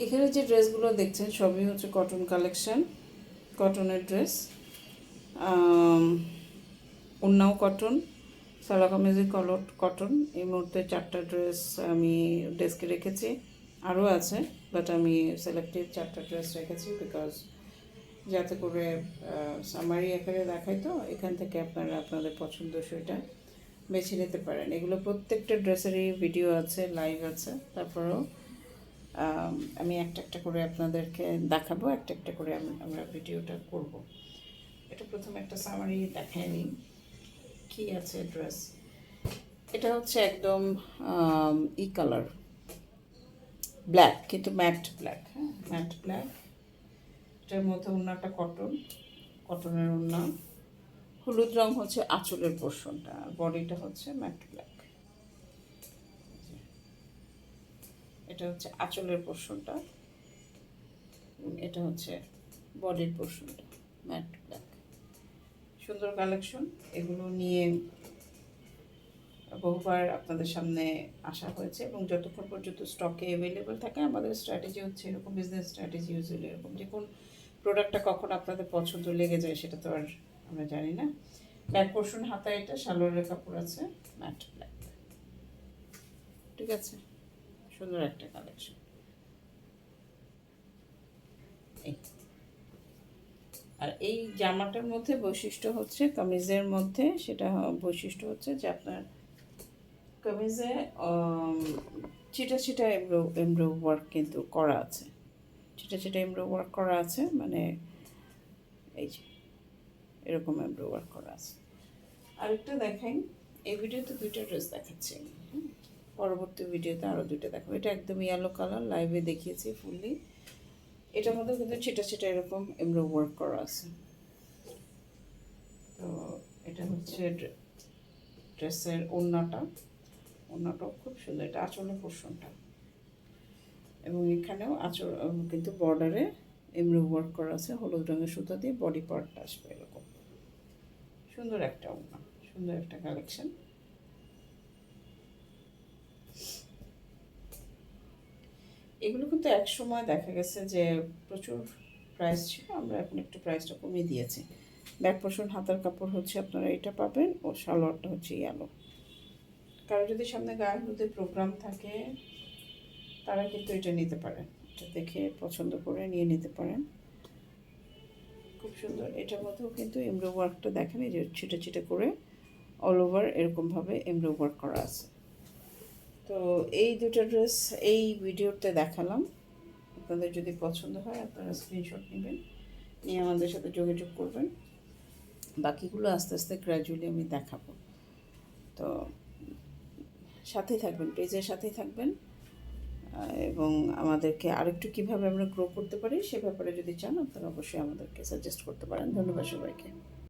এখানে যে ড্রেসগুলো দেখছেন, সবই হচ্ছে কটন কালেকশান কটনের ড্রেস অন্যাও কটন সালা কামিজের কলট কটন এই মুহূর্তে চারটা ড্রেস আমি ডেস্কে রেখেছি। আরও আছে বাট আমি সিলেক্টিভ চারটা ড্রেস রেখেছি বিকজ যাতে করে সামারি আকারে দেখাই তো, এখান থেকে আপনারা আপনাদের পছন্দসইটা বেছে নিতে পারেন। এগুলো প্রত্যেকটা ড্রেসেরই ভিডিও আছে লাইভ আছে, তারপরেও আম, একটা একটা করে আপনাদেরকে দেখাবো একটা একটা করে আমি- আমরা ভিডিওটা করব। এটা প্রথমে একটা সামারি দেখাই নিই কী আছে ড্রেস এটা হচ্ছে একদম ই কালার ব্ল্যাক কিন্তু ম্যাট ব্ল্যাক হ্যাঁ? ম্যাট ব্ল্যাক এটার মধ্যে ওড়নাটা কটন কটনের ওড়না। হলুদ রং হচ্ছে আঁচলের পোর্শনটা আর বডিটা হচ্ছে ম্যাট ব্ল্যাক এটা হচ্ছে আঁচলের পোর্শনটা এটা হচ্ছে বডির পোর্শনটা ম্যাট ব্ল্যাক সুন্দর কালেকশন এগুলো নিয়ে বহুবার আপনাদের সামনে আসা হয়েছে, এবং যতক্ষণ পর্যন্ত স্টকে অ্যাভেলেবেল থাকে, আমাদের স্ট্র্যাটেজি হচ্ছে এরকম বিজনেস স্ট্র্যাটেজি ইউজুয়ালি এরকম। যে কোন প্রোডাক্টটা কখন আপনাদের পছন্দ লেগে যায়, সেটা তো আর আমরা জানি না। ব্যাক পোর্শন হাতা এটা, সালোয়ারের কাপড় আছে ম্যাট ব্ল্যাক ঠিক আছে? সুন্দর একটা কালেকশন আর এই জামাটার মধ্যে বৈশিষ্ট্য হচ্ছে কামিজের মধ্যে, সেটা বৈশিষ্ট্য হচ্ছে যে আপনার কামিজে ছিটা ছিটা এমব্রো এমব্রো ওয়ার্ক কিন্তু করা আছে। ছিটা ছিটা এমব্রো ওয়ার্ক করা আছে মানে এই যে, এরকম এমব্রো ওয়ার্ক করা আছে। আরেকটা দেখাই, এই ভিডিওতে দুইটা ড্রেস দেখাচ্ছি আমি। পরবর্তী ভিডিওতে আরও দুইটা দেখাবো। এটা একদম ইয়েলো কালার লাইভে দেখিয়েছি ফুললি এটার মধ্যে কিন্তু ছিটা ছিটা এরকম এমব্রো ওয়ার্ক করা আছে। তো এটা হচ্ছে ড্রেসের ওড়নাটা। ওড়নাটাও খুব সুন্দর। এটা আঁচলের পোর্শনটা এবং এখানেও আঁচল কিন্তু বর্ডারে এমব্রো ওয়ার্ক করা আছে। হলুদ রঙের সুতা দিয়ে বডি পার্টটা আসবে এরকম। সুন্দর একটা ওড়না। সুন্দর একটা কালেকশন এগুলো কিন্তু এক সময় দেখা গেছে যে প্রচুর প্রাইস ছিল, আমরা এখন একটু প্রাইসটা কমিয়ে দিয়েছি। ব্যাক পোর্শন হাতার কাপড় হচ্ছে আপনারা এটা পাবেন ও সালোয়ারটা হচ্ছে ইয়ালো কারও যদি সামনে গায়ে হলুদের প্রোগ্রাম থাকে, তারা কিন্তু এটা নিতে পারেন। এটা দেখে পছন্দ করে নিয়ে নিতে পারেন। খুব সুন্দর। এটার মধ্যেও কিন্তু এমব্রো ওয়ার্কটা দেখেন, এই যে ছিটে ছিটে করে অল ওভার এরকমভাবে এমব্রো ওয়ার্ক করা আছে। তো এই দুটো ড্রেস এই ভিডিওতে দেখালাম। আপনাদের যদি পছন্দ হয়, আপনারা স্ক্রিনশট নেবেন, নিয়ে আমাদের সাথে যোগাযোগ করবেন। বাকিগুলো আস্তে আস্তে গ্র্যাজুয়ালি আমি দেখাবো। তো সাথেই থাকবেন, পেজের সাথেই থাকবেন। এবং আমাদেরকে আরেকটু কীভাবে আমরা গ্রো করতে পারি, সে ব্যাপারে যদি চান, আপনারা অবশ্যই আমাদেরকে সাজেস্ট করতে পারেন। ধন্যবাদ সবাইকে।